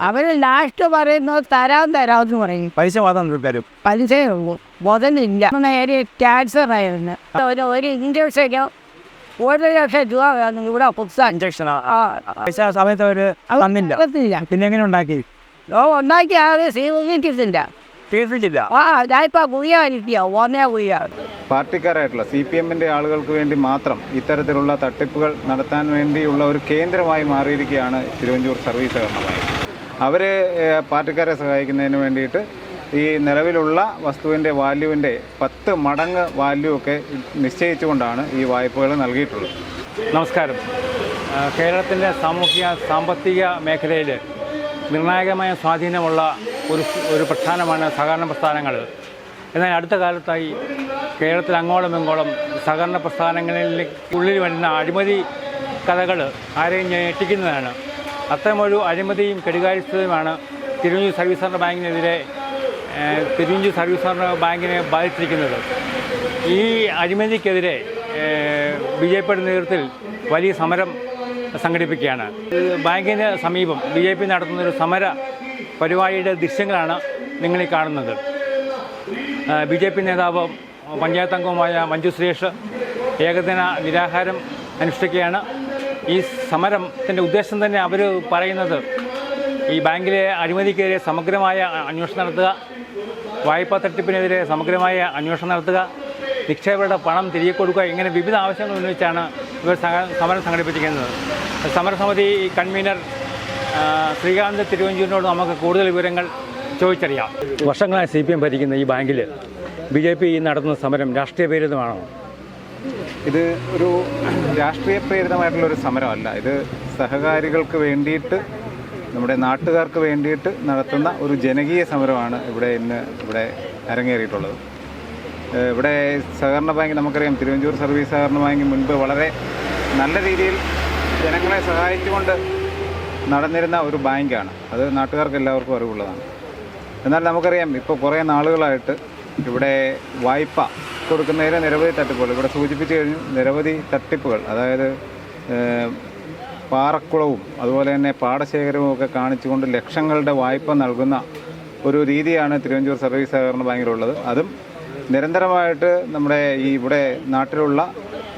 അവർ last പറയുന്നത് തരാം തരാം എന്ന് പറയും. പൈസ മാത്രം തരും മുതലില്ല. നേരെ ക്യാൻസർ ആയിരുന്നു. ഒരു ഒരു ഇഞ്ചക്ഷനോ ഒരു ലക്ഷം രൂപ വേണം. ഇവിടെ ആ. പൈസ ആ സമയത്ത് അവർ തന്നില്ല. പിന്നെ എങ്ങനെ ഉണ്ടാക്കി? ഓ ഉണ്ടാക്കി. അത് സ്വീകരിക്കത്തില്ല തീർച്ചിട്ടില്ല ആ ഞാനിപ്പോ കുയ്യാനിരിക്കുക ഒന്നേ കുയ്യ പാർട്ടിക്കാരായിട്ടുള്ള സി പി എമ്മിന്റെ ആളുകൾക്ക് വേണ്ടി മാത്രം ഇത്തരത്തിലുള്ള തട്ടിപ്പുകൾ നടത്താൻ വേണ്ടിയുള്ള ഒരു കേന്ദ്രമായി മാറിയിരിക്കുകയാണ് തിരുവഞ്ചൂർ സർവീസ് സഹകരണ അവർ പാർട്ടിക്കാരെ സഹായിക്കുന്നതിന് വേണ്ടിയിട്ട് ഈ നിലവിലുള്ള വസ്തുവിന്റെ വാല്യൂവിന്റെ പത്ത് മടങ്ങ് വാല്യൂ ഒക്കെ നിശ്ചയിച്ചുകൊണ്ടാണ് ഈ വായ്പകൾ നൽകിയിട്ടുള്ളത്. നമസ്കാരം. കേരളത്തിന്റെ സാമൂഹിക സാമ്പത്തിക മേഖലയിൽ നിർണായകമായ സ്വാധീനമുള്ള ഒരു ഒരു പ്രസ്ഥാനമാണ് സഹകരണ പ്രസ്ഥാനങ്ങൾ. എന്നാൽ അടുത്ത കാലത്തായി കേരളത്തിൽ അങ്ങോളം ഇങ്ങോളം സഹകരണ പ്രസ്ഥാനങ്ങളിൽ ഉള്ളിൽ വരുന്ന അഴിമതി കഥകൾ ആരെയും ഞെട്ടിക്കുന്നതാണ്. അത്തരമൊരു അഴിമതിയും കെടുകാര്യസ്ഥതയുമാണ് തിരുവഞ്ചൂർ സർവീസ് സഹകരണ ബാങ്കിനെതിരെ തിരുവഞ്ചൂർ സർവീസ് സഹകരണ ബാങ്കിനെ ബാധിച്ചിരിക്കുന്നത്. ഈ അഴിമതിക്കെതിരെ ബി ജെ പിയുടെ നേതൃത്വത്തിൽ വലിയ സമരം സംഘടിപ്പിക്കുകയാണ്. ബാങ്കിന് സമീപം ബി ജെ പി നടത്തുന്ന ഒരു സമര പരിപാടിയുടെ ദൃശ്യങ്ങളാണ് നിങ്ങളീ കാണുന്നത്. ബി ജെ പി നേതാവ് പഞ്ചായത്ത് അംഗവുമായ മഞ്ജു സുരേഷ് ഏകദിന നിരാഹാരം അനുഷ്ഠിക്കുകയാണ്. ഈ സമരത്തിന്റെ ഉദ്ദേശം തന്നെ അവർ പറയുന്നത് ഈ ബാങ്കിലെ അഴിമതിക്കെതിരെ സമഗ്രമായ അന്വേഷണം നടത്തുക വായ്പാ തട്ടിപ്പിനെതിരെ സമഗ്രമായ അന്വേഷണം നടത്തുക നിക്ഷേപകരുടെ പണം തിരികെ കൊടുക്കുക ഇങ്ങനെ വിവിധ ആവശ്യങ്ങൾ ഉന്നയിച്ചാണ് ഇവർ സമരം സംഘടിപ്പിച്ചിരിക്കുന്നത്. സമരസമിതി കൺവീനർ ശ്രീകാന്ത് തിരുവഞ്ചൂരിനോട് നമുക്ക് കൂടുതൽ വിവരങ്ങൾ ചോദിച്ചറിയാം. വർഷങ്ങളായി സി ഭരിക്കുന്ന ഈ ബാങ്കിൽ ബി ജെ പി നടത്തുന്ന സമരം രാഷ്ട്രീയ പ്രേരിതമാണോ ഇത് ഒരു രാഷ്ട്രീയ പ്രേരിതമായിട്ടുള്ള ഒരു സമരമല്ല. ഇത് സഹകാരികൾക്ക് വേണ്ടിയിട്ട് നമ്മുടെ നാട്ടുകാർക്ക് വേണ്ടിയിട്ട് നടത്തുന്ന ഒരു ജനകീയ സമരമാണ് ഇവിടെ ഇന്ന് ഇവിടെ അരങ്ങേറിയിട്ടുള്ളത്. ഇവിടെ സഹകരണ ബാങ്ക് നമുക്കറിയാം തിരുവഞ്ചൂർ സർവീസ് സഹകരണ ബാങ്ക് മുൻപ് വളരെ നല്ല രീതിയിൽ ജനങ്ങളെ സഹായിച്ചുകൊണ്ട് നടന്നിരുന്ന ഒരു ബാങ്കാണ്. അത് നാട്ടുകാർക്ക് എല്ലാവർക്കും അറിവുള്ളതാണ്. എന്നാൽ നമുക്കറിയാം ഇപ്പോൾ കുറേ നാളുകളായിട്ട് ഇവിടെ വായ്പ കൊടുക്കുന്നതിലെ നിരവധി തട്ടിപ്പുകൾ. ഇവിടെ സൂചിപ്പിച്ചു കഴിഞ്ഞു നിരവധി തട്ടിപ്പുകൾ. അതായത് പാറക്കുളവും അതുപോലെ തന്നെ പാടശേഖരവും ഒക്കെ കാണിച്ചുകൊണ്ട് ലക്ഷങ്ങളുടെ വായ്പ നൽകുന്ന ഒരു രീതിയാണ് തിരുവഞ്ചൂർ സർവീസ് സഹകരണ ബാങ്കിലുള്ളത്. അതും നിരന്തരമായിട്ട് നമ്മുടെ ഈ ഇവിടെ നാട്ടിലുള്ള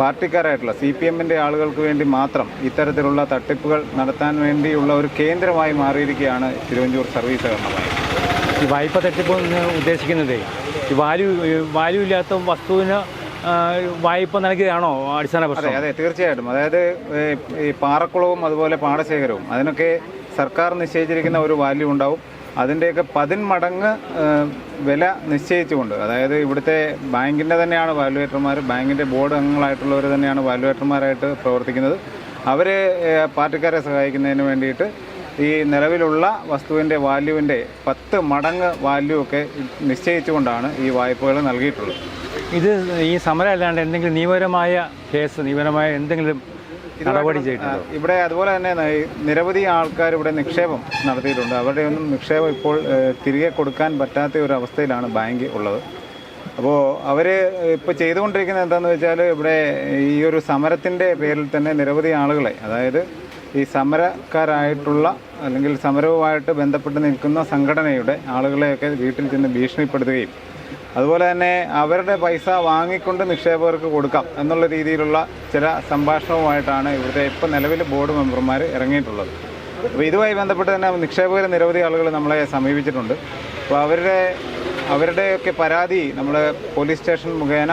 പാർട്ടിക്കാരായിട്ടുള്ള സി പി എമ്മിന്റെ ആളുകൾക്ക് വേണ്ടി മാത്രം ഇത്തരത്തിലുള്ള തട്ടിപ്പുകൾ നടത്താൻ വേണ്ടിയുള്ള ഒരു കേന്ദ്രമായി മാറിയിരിക്കുകയാണ് തിരുവഞ്ചൂർ സർവീസ് സഹകരണ ബാങ്ക്. ഈ വായ്പ തട്ടിപ്പ് എന്ന് ഉദ്ദേശിക്കുന്നത് ഈ വാല്യൂ വാല്യൂ ഇല്ലാത്ത വസ്തുവിന് വായ്പ നൽകിയതാണോ അടിസ്ഥാന പ്രശ്നം? അതെ തീർച്ചയായിട്ടും. അതായത് ഈ പാറക്കുളവും അതുപോലെ പാടശേഖരവും അതിനൊക്കെ സർക്കാർ നിശ്ചയിച്ചിരിക്കുന്ന ഒരു വാല്യൂ ഉണ്ടാവും. അതിന്റെയൊക്കെ പതിന്മടങ്ങ് വില നിശ്ചയിച്ചുകൊണ്ട് അതായത് ഇവിടുത്തെ ബാങ്കിന്റെ തന്നെയാണ് വാല്യുവേറ്റർമാർ ബാങ്കിന്റെ ബോർഡ് അംഗങ്ങളായിട്ടുള്ളവർ തന്നെയാണ് വാല്യുവേറ്റർമാരായിട്ട് പ്രവർത്തിക്കുന്നത്. അവർ പാർട്ടിക്കാരെ സഹായിക്കുന്നതിന് വേണ്ടിയിട്ട് ഈ നിലവിലുള്ള വസ്തുവിന്റെ വാല്യൂവിന്റെ പത്ത് മടങ്ങ് വാല്യൂ ഒക്കെ നിശ്ചയിച്ചുകൊണ്ടാണ് ഈ വായ്പകൾ നൽകിയിട്ടുള്ളത്. ഇത് ഈ സമരം അല്ലാണ്ട് എന്തെങ്കിലും നിയമപരമായ കേസ് നിയമപരമായ എന്തെങ്കിലും നടപടി ചെയ്തിട്ടുണ്ട്? ഇവിടെ അതുപോലെ തന്നെ നിരവധി ആൾക്കാർ ഇവിടെ നിക്ഷേപം നടത്തിയിട്ടുണ്ട്. അവരുടെ ഒന്നും നിക്ഷേപം ഇപ്പോൾ തിരികെ കൊടുക്കാൻ പറ്റാത്ത ഒരു അവസ്ഥയിലാണ് ബാങ്ക് ഉള്ളത്. അപ്പോൾ അവർ ഇപ്പോൾ ചെയ്തുകൊണ്ടിരിക്കുന്നത് എന്താണെന്ന് വെച്ചാൽ ഇവിടെ ഈ ഒരു സമരത്തിന്റെ പേരിൽ തന്നെ നിരവധി ആളുകളെ അതായത് ഈ സമരക്കാരായിട്ടുള്ള അല്ലെങ്കിൽ സമരവുമായിട്ട് ബന്ധപ്പെട്ട് നിൽക്കുന്ന സംഘടനയുടെ ആളുകളെയൊക്കെ വീട്ടിൽ ചെന്ന് ഭീഷണിപ്പെടുത്തുകയും അതുപോലെ തന്നെ അവരുടെ പൈസ വാങ്ങിക്കൊണ്ട് നിക്ഷേപകർക്ക് കൊടുക്കാം എന്നുള്ള രീതിയിലുള്ള ചില സംഭാഷണവുമായിട്ടാണ് ഇവിടുത്തെ ഇപ്പോൾ നിലവിൽ ബോർഡ് മെമ്പർമാർ ഇറങ്ങിയിട്ടുള്ളത്. അപ്പോൾ ഇതുമായി ബന്ധപ്പെട്ട് തന്നെ നിക്ഷേപകർ നിരവധി ആളുകൾ നമ്മളെ സമീപിച്ചിട്ടുണ്ട്. അപ്പോൾ അവരുടെ അവരുടെയൊക്കെ പരാതി നമ്മൾ പോലീസ് സ്റ്റേഷൻ മുഖേന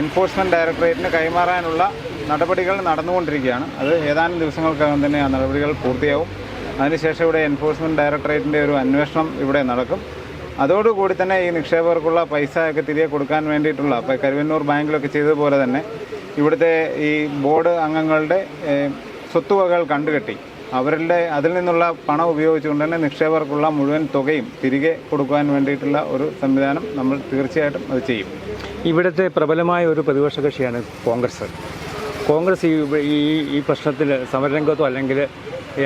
എൻഫോഴ്സ്മെന്റ് ഡയറക്ടറേറ്റിന് കൈമാറാനുള്ള നടപടികൾ നടന്നുകൊണ്ടിരിക്കുകയാണ്. അത് ഏതാനും ദിവസങ്ങൾക്കകം തന്നെ ആ നടപടികൾ പൂർത്തിയാവും. അതിനുശേഷം ഇവിടെ എൻഫോഴ്സ്മെന്റ് ഡയറക്ടറേറ്റിന്റെ ഒരു അന്വേഷണം ഇവിടെ നടക്കും. അതോടുകൂടി തന്നെ ഈ നിക്ഷേപകർക്കുള്ള പൈസ ഒക്കെ തിരികെ കൊടുക്കാൻ വേണ്ടിയിട്ടുള്ള ഇപ്പോൾ കരുവന്നൂർ ബാങ്കിലൊക്കെ ചെയ്തതുപോലെ തന്നെ ഇവിടുത്തെ ഈ ബോർഡ് അംഗങ്ങളുടെ സ്വത്തുവകകൾ കണ്ടുകെട്ടി. അവരുടെ അതിൽ നിന്നുള്ള പണം ഉപയോഗിച്ചുകൊണ്ട് തന്നെ നിക്ഷേപകർക്കുള്ള മുഴുവൻ തുകയും തിരികെ കൊടുക്കാൻ വേണ്ടിയിട്ടുള്ള ഒരു സംവിധാനം നമ്മൾ തീർച്ചയായിട്ടും അത് ചെയ്യും. ഇവിടുത്തെ പ്രബലമായ ഒരു പ്രതിപക്ഷ കക്ഷിയാണ് കോൺഗ്രസ്. കോൺഗ്രസ് ഈ ഈ പ്രശ്നത്തിൽ സമരരംഗത്തോ അല്ലെങ്കിൽ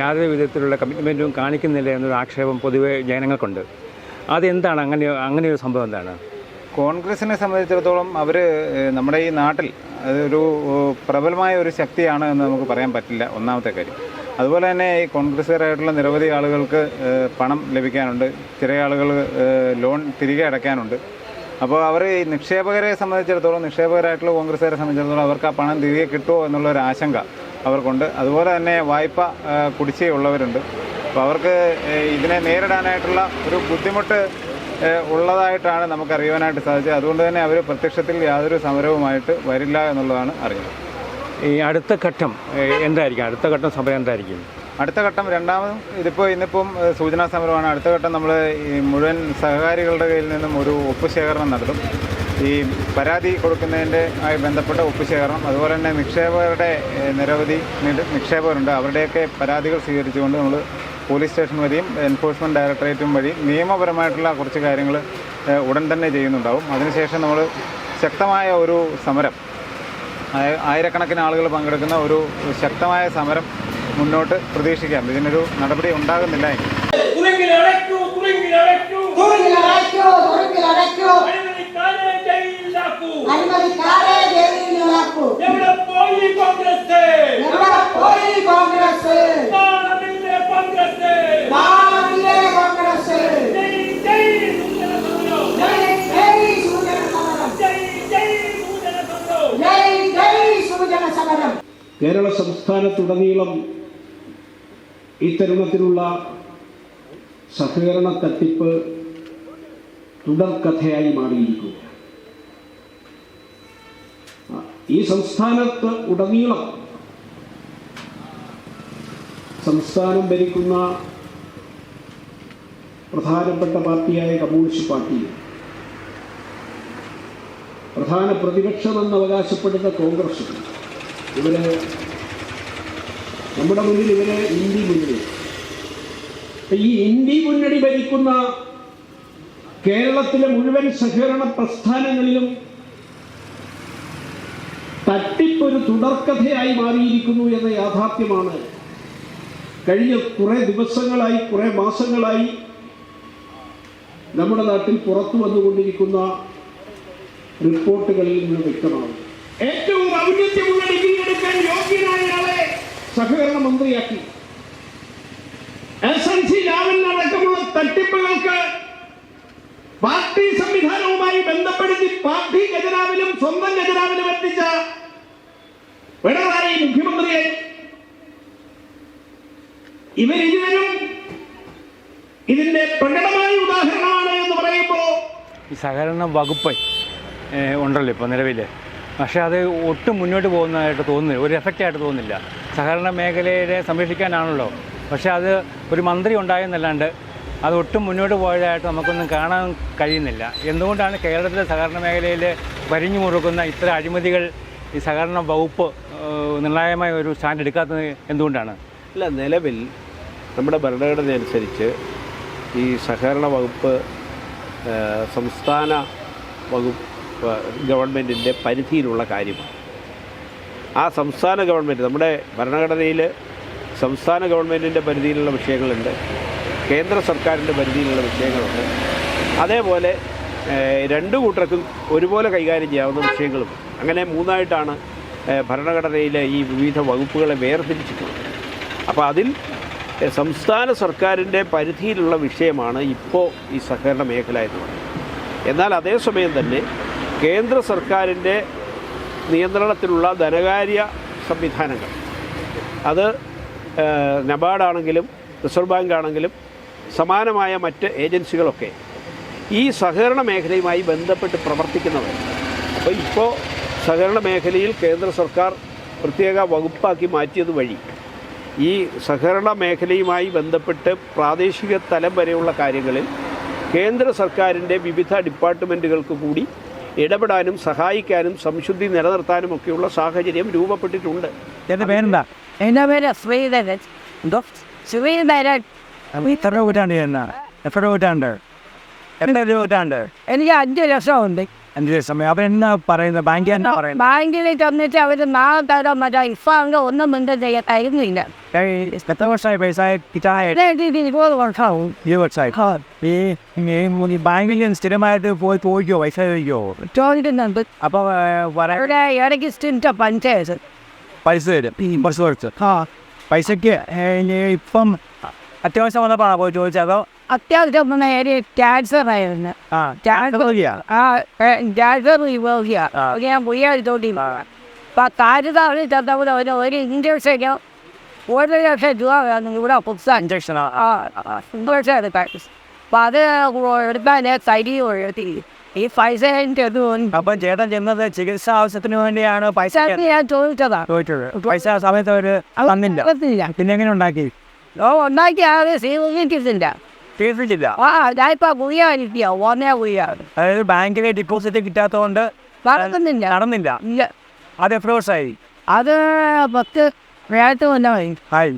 യാതൊരു വിധത്തിലുള്ള കമ്മിറ്റ്മെന്റും കാണിക്കുന്നില്ല എന്നൊരു ആക്ഷേപം പൊതുവെ ജനങ്ങൾക്കുണ്ട്. അതെന്താണ്? അങ്ങനെ അങ്ങനെ ഒരു സംഭവം എന്താണ്? കോൺഗ്രസിനെ സംബന്ധിച്ചിടത്തോളം അവർ നമ്മുടെ ഈ നാട്ടിൽ അതൊരു പ്രബലമായ ഒരു ശക്തിയാണ് എന്ന് നമുക്ക് പറയാൻ പറ്റില്ല. ഒന്നാമത്തെ കാര്യം. അതുപോലെ തന്നെ ഈ കോൺഗ്രസ്സുകാരായിട്ടുള്ള നിരവധി ആളുകൾക്ക് പണം ലഭിക്കാനുണ്ട്. ചില ആളുകൾ ലോൺ തിരികെ അടയ്ക്കാനുണ്ട്. അപ്പോൾ അവർ ഈ നിക്ഷേപകരെ സംബന്ധിച്ചിടത്തോളം നിക്ഷേപകരായിട്ടുള്ള കോൺഗ്രസ്സുകാരെ സംബന്ധിച്ചിടത്തോളം അവർക്ക് ആ പണം തിരികെ കിട്ടുമോ എന്നുള്ളൊരു ആശങ്ക അവർക്കുണ്ട്. അതുപോലെ തന്നെ വായ്പ കുടിശ്ശികയുള്ളവരുണ്ട് അപ്പോൾ അവർക്ക് ഇതിനെ നേരിടാനായിട്ടുള്ള ഒരു ബുദ്ധിമുട്ട് ഉള്ളതായിട്ടാണ് നമുക്ക് അറിയുവാനായിട്ട് സാധിച്ചത്. അതുകൊണ്ട് തന്നെ അവർ പ്രത്യക്ഷത്തിൽ യാതൊരു സമരവുമായിട്ട് വരില്ല എന്നുള്ളതാണ് അറിയുന്നത് ഈ അടുത്ത ഘട്ടം എന്തായിരിക്കും? അടുത്ത ഘട്ടം സമരം എന്തായിരിക്കും? അടുത്ത ഘട്ടം രണ്ടാമതും ഇതിപ്പോൾ ഇന്നിപ്പം സൂചനാ സമരമാണ്. അടുത്ത ഘട്ടം നമ്മൾ ഈ മുഴുവൻ സഹകാരികളുടെ കയ്യിൽ നിന്നും ഒരു ഒപ്പ് ശേഖരണം നടത്തും. ഈ പരാതി കൊടുക്കുന്നതിന്റെ ആയി ബന്ധപ്പെട്ട ഒപ്പ് ശേഖരണം. അതുപോലെ തന്നെ നിക്ഷേപകരുടെ നിരവധി നിക്ഷേപകരുണ്ട്. അവരുടെയൊക്കെ പരാതികൾ സ്വീകരിച്ചുകൊണ്ട് നമ്മൾ പോലീസ് സ്റ്റേഷൻ വഴിയും എൻഫോഴ്സ്മെന്റ് ഡയറക്ടറേറ്റും വഴി നിയമപരമായിട്ടുള്ള കുറച്ച് കാര്യങ്ങൾ ഉടൻ തന്നെ ചെയ്യുന്നുണ്ടാവും. അതിനുശേഷം നമ്മൾ ശക്തമായ ഒരു സമരം ആയിരക്കണക്കിന് ആളുകൾ പങ്കെടുക്കുന്ന ഒരു ശക്തമായ സമരം മുന്നോട്ട് പ്രതീക്ഷിക്കാം. ഇതിനൊരു നടപടി ഉണ്ടാകുന്നില്ല കേരള സംസ്ഥാനത്തുടനീളം ഇത്തരുണത്തിലുള്ള സഹകരണ തട്ടിപ്പ് തുടർക്കഥയായി മാറിയിരിക്കുകയാണ് ആ, ഈ സംസ്ഥാനത്ത് ഉടനീളം സംസ്ഥാനം ഭരിക്കുന്ന പ്രധാനപ്പെട്ട പാർട്ടിയായ കമ്മ്യൂണിസ്റ്റ് പാർട്ടി പ്രധാന പ്രതിപക്ഷമെന്ന് അവകാശപ്പെടുന്ന കോൺഗ്രസ് ഇവർ നമ്മുടെ മുന്നിൽ ഇവരെ ഇന്ത്യ മുന്നണി. ഈ ഇന്ത്യ മുന്നണി ഭരിക്കുന്ന കേരളത്തിലെ മുഴുവൻ സഹകരണ പ്രസ്ഥാനങ്ങളിലും തട്ടിപ്പൊരു തുടർക്കഥയായി മാറിയിരിക്കുന്നു എന്ന യാഥാർത്ഥ്യമാണ്. കഴിഞ്ഞ കുറെ ദിവസങ്ങളായി കുറെ മാസങ്ങളായി നമ്മുടെ നാട്ടിൽ പുറത്തു വന്നുകൊണ്ടിരിക്കുന്ന റിപ്പോർട്ടുകളിൽ നിന്ന് വ്യക്തമാണ്. ഏറ്റവും ഔന്നത്യമുള്ള ഡിഗ്രി എടുക്കാൻ യോഗ്യനായ ആളെ സഹകരണ മന്ത്രിയാക്കി എസ് എൻ സി അടക്കമുള്ള തട്ടിപ്പുകൾക്ക് പാർട്ടി സംവിധാനവുമായി ബന്ധപ്പെടുത്തി പാർട്ടി ഖജനാവിലും സ്വന്തം ഖജനാവിലും എത്തിച്ച പിണറായി മുഖ്യമന്ത്രിയെ ഇവരിരുവരും ഇതിന്റെ പ്രകടമായ ഉദാഹരണമാണ് എന്ന് പറയുമ്പോൾ ഈ സഹകരണ വകുപ്പ് ഉണ്ടല്ലോ ഇപ്പൊ നിലവിൽ പക്ഷേ അത് ഒട്ടും മുന്നോട്ട് പോകുന്നതായിട്ട് തോന്നുന്നില്ല. ഒരു എഫക്റ്റായിട്ട് തോന്നുന്നില്ല. സഹകരണ മേഖലയെ സംരക്ഷിക്കാനാണല്ലോ. പക്ഷേ അത് ഒരു മന്ത്രി ഉണ്ടായെന്നല്ലാണ്ട് അത് ഒട്ടും മുന്നോട്ട് പോയതായിട്ട് നമുക്കൊന്നും കാണാൻ കഴിയുന്നില്ല. എന്തുകൊണ്ടാണ് കേരളത്തിലെ സഹകരണ മേഖലയിൽ വരിഞ്ഞു മുറുക്കുന്ന ഇത്ര അഴിമതികൾ ഈ സഹകരണ വകുപ്പ് നിർണായകമായ ഒരു സ്റ്റാൻഡ് എടുക്കാത്തത് എന്തുകൊണ്ടാണ്? അല്ല നിലവിൽ നമ്മുടെ ഭരണഘടന അനുസരിച്ച് ഈ സഹകരണ വകുപ്പ് സംസ്ഥാന വകുപ്പ് ഗവൺമെന്റിന്റെ പരിധിയിലുള്ള കാര്യമാണ്. ആ സംസ്ഥാന ഗവൺമെന്റ് നമ്മുടെ ഭരണഘടനയിൽ സംസ്ഥാന ഗവൺമെന്റിന്റെ പരിധിയിലുള്ള വിഷയങ്ങളുണ്ട് കേന്ദ്ര സർക്കാരിന്റെ പരിധിയിലുള്ള വിഷയങ്ങളുണ്ട്. അതേപോലെ രണ്ട് കൂട്ടർക്കും ഒരുപോലെ കൈകാര്യം ചെയ്യാവുന്ന വിഷയങ്ങളും അങ്ങനെ മൂന്നായിട്ടാണ് ഭരണഘടനയിലെ ഈ വിവിധ വകുപ്പുകളെ വേർതിരിച്ചിട്ടുള്ളത്. അപ്പോൾ അതിൽ സംസ്ഥാന സർക്കാരിന്റെ പരിധിയിലുള്ള വിഷയമാണ് ഇപ്പോൾ ഈ സഹകരണ മേഖല എന്ന് പറയുന്നത്. എന്നാൽ അതേസമയം തന്നെ കേന്ദ്ര സർക്കാരിന്റെ നിയന്ത്രണത്തിലുള്ള ധനകാര്യ സംവിധാനങ്ങൾ. അത് നബാഡാണെങ്കിലും റിസർവ് ബാങ്ക് ആണെങ്കിലും സമാനമായ മറ്റ് ഏജൻസികളൊക്കെ ഈ സഹകരണ മേഖലയുമായി ബന്ധപ്പെട്ട് പ്രവർത്തിക്കുന്നവർ. അപ്പോൾ ഇപ്പോൾ സഹകരണ മേഖലയിൽ കേന്ദ്ര സർക്കാർ പ്രത്യേക വകുപ്പാക്കി മാറ്റിയത് വഴി ഈ സഹകരണ മേഖലയുമായി ബന്ധപ്പെട്ട് പ്രാദേശിക തലം വരെയുള്ള കാര്യങ്ങളിൽ കേന്ദ്ര സർക്കാരിന്റെ വിവിധ ഡിപ്പാർട്ട്മെന്റുകൾക്ക് കൂടി ഇടപെടാനും സഹായിക്കാനും സംശുദ്ധി നിലനിർത്താനും ഒക്കെയുള്ള സാഹചര്യം രൂപപ്പെട്ടിട്ടുണ്ട്. എന്റെ പേരെന്താ? എന്റെ പേര് ശ്രീധരൻ. എന്തോ? ശ്രീധരൻ. എത്ര നൂറ്റാണ്ട് എന്നാ എത്ര നൂറ്റാണ്ട്? എത്ര നൂറ്റാണ്ട്? എനിക്ക് അഞ്ച് ലക്ഷമുണ്ട്. അഞ്ച് സമയം? അവൻ എന്നാ പറയുന്നത്? ബാങ്ക് എന്നാ പറയുന്നത്? ബാങ്കിൽ ചെന്നിട്ട് അവർ നാളെ തരാൻ മറ്റേ ഇപ്പം അങ്ങ് ഒന്നും മിണ്ടും ചെയ്യത്തായിരുന്നില്ല എത്ര വർഷമായി പൈസ? ഇത് ഇരുപത് വർഷമാവും. ഇരുപത് വർഷമായി? ഈ ബാങ്കിൽ സ്ഥിരമായിട്ട് പോയി പോയിക്കോ പൈസ ചോദിക്കോ? ചോദിക്കുന്നുണ്ട്. അപ്പോൾ അവിടെ ഇടയ്ക്ക് സ്റ്റിന്റെ പഞ്ചായത്ത് പൈസ തരും? പൈസ കുറച്ച് ആ. പൈസയ്ക്ക് ഇപ്പം അത്യാവശ്യം വന്നപ്പോഴാണ് പോയി ചോദിച്ചതോ. അത്യാവശ്യം ഏരിയ ക്യാൻസർ ആയിരുന്നു. ആ ക്യാൻസർ റിവേഴ്സിയ. ഞാൻ പോയി എടുത്തോണ്ടിരുന്നു. അപ്പം കാര്യതാവിൽ ചെന്നപ്പോൾ അവന് ഒരു ഇഞ്ചക്ഷനും ഒരു ലക്ഷം രൂപ വേണം. ഇവിടെ പുതുസ ഇഞ്ചക്ഷനാ ആ. ഇഞ്ചക്ഷൻ എടുക്കാൻ അപ്പം അത് എടുക്കാൻ സൈഡി ഒഴുത്തി ഈ പൈസ അപ്പൊ ചേട്ടൻ ചെന്നത് ചികിത്സ ആവശ്യത്തിന് വേണ്ടിയാണ് പൈസ ഞാൻ ചോദിച്ചതാ. ചോദിച്ചത്. പൈസ സമയത്ത് അവർ തന്നില്ല. പിന്നെ എങ്ങനെ ഉണ്ടാക്കി? ഓ ഉണ്ടാക്കി ആകെ സ്വീകരിച്ചിട്ടില്ല തീർച്ചില്ല ആ ഞാനിപ്പോ കുയ്യ കിട്ടിയ കുയ്യ അതായത് ബാങ്കിലെ ഡിപ്പോസിറ്റ് കിട്ടാത്തതുകൊണ്ട് നടക്കുന്നില്ല. നടന്നില്ല. ഇല്ല. അത് എത്ര വർഷമായി? അത് പത്ത് വേഴത്ത് കൊല്ലമായി ആയി.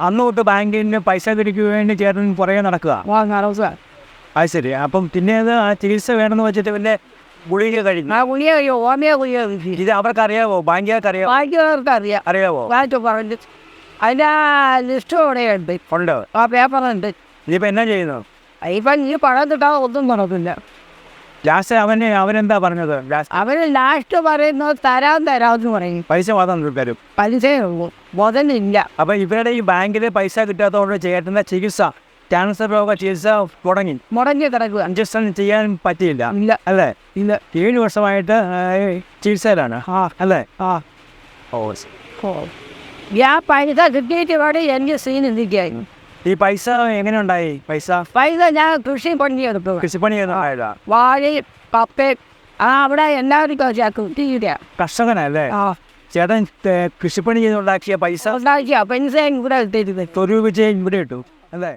അന്ന് തൊട്ട് ബാങ്കിന് പൈസ തിരിക്കുക വേണ്ടി ചേട്ടൻ പുറകെ നടക്കുക. അത് ശരി. അപ്പം പിന്നെ അത് ആ ചികിത്സ വേണമെന്ന് വെച്ചിട്ട് പിന്നെ ഗുളിക ആ കഴിയോ? ഓമയ ഇത് അവർക്ക് അറിയാവോ ബാങ്കുകാർക്ക് അറിയാവോ? ബാങ്കുകാർക്ക് അറിയാം അറിയാവോ പറഞ്ഞു അതിന്റെ ലിസ്റ്റ് ഇവിടെ ഉണ്ട്. ഉണ്ട്. ആ പേപ്പറുണ്ട്. ഇതിപ്പോൾ എന്നാ ചെയ്യുന്നു? ഇപ്പം ഈ പണം കിട്ടാതെ ഒന്നും പറഞ്ഞില്ല ലാസ്റ്റ് അവന് അവനെന്താ പറഞ്ഞത്? ലാസ്റ്റ് അവർ ലാസ്റ്റ് പറയുന്നത് തരാൻ തരാമെന്ന് പറയും. പൈസ മാത്രം തരും. പലിശയേ ഉള്ളൂ മുതലില്ല. അപ്പം ഇവരുടെ ഈ ബാങ്കിൽ പൈസ കിട്ടാത്തതുകൊണ്ട് ചേട്ടന്റെ ചികിത്സ ക്യാൻസർ രോഗ ചികിത്സ മുടങ്ങി. മുടങ്ങി കിടക്കുക. അഡ്ജസ്റ്റ് ചെയ്യാൻ പറ്റിയില്ല. ഇല്ല അല്ലേ? ഇല്ല. ഏഴ് വർഷമായിട്ട് ചികിത്സയിലാണ്. ആ അല്ലേ? ആ. ഓ ഓ. ഞാൻ പൈസ കിട്ടിയിട്ട് വേണം എനിക്ക് സീൻ എന്തൊക്കെയായിരുന്നു ഈ പൈസ എങ്ങനെ ഉണ്ടായി പൈസ? പൈസ ഞാൻ കൃഷി പണിയെടുത്തു കൃഷിപ്പണി ഉണ്ടായതാ വാഴയും കപ്പയും ആ അവിടെ എല്ലാവർക്കും കർഷകനല്ലേ? ആ. ചേട്ടൻ കൃഷിപ്പണി ചെയ്തുണ്ടാക്കിയ പൈസ? ഉണ്ടാക്കിയ പൈസ ഇവിടെ തൊരു വിജയം ഇവിടെ ഇട്ടു. അല്ലേ?